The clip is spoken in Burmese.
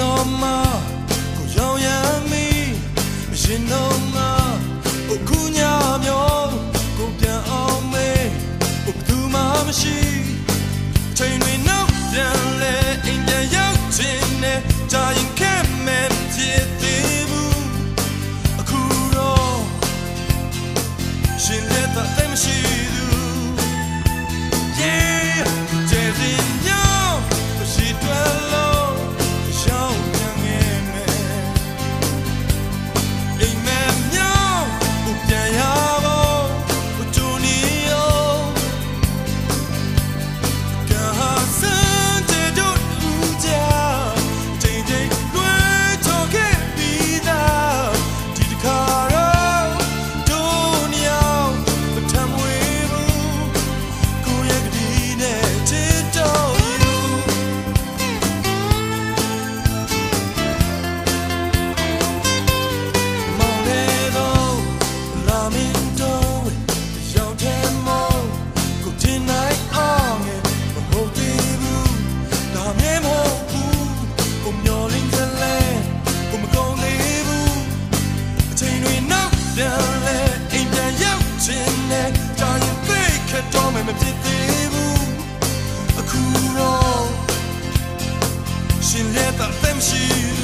မင်းကြီးမြင်တော့မှကိုရောင်ရမ်းမီရှင်တော့ nie tak tem sił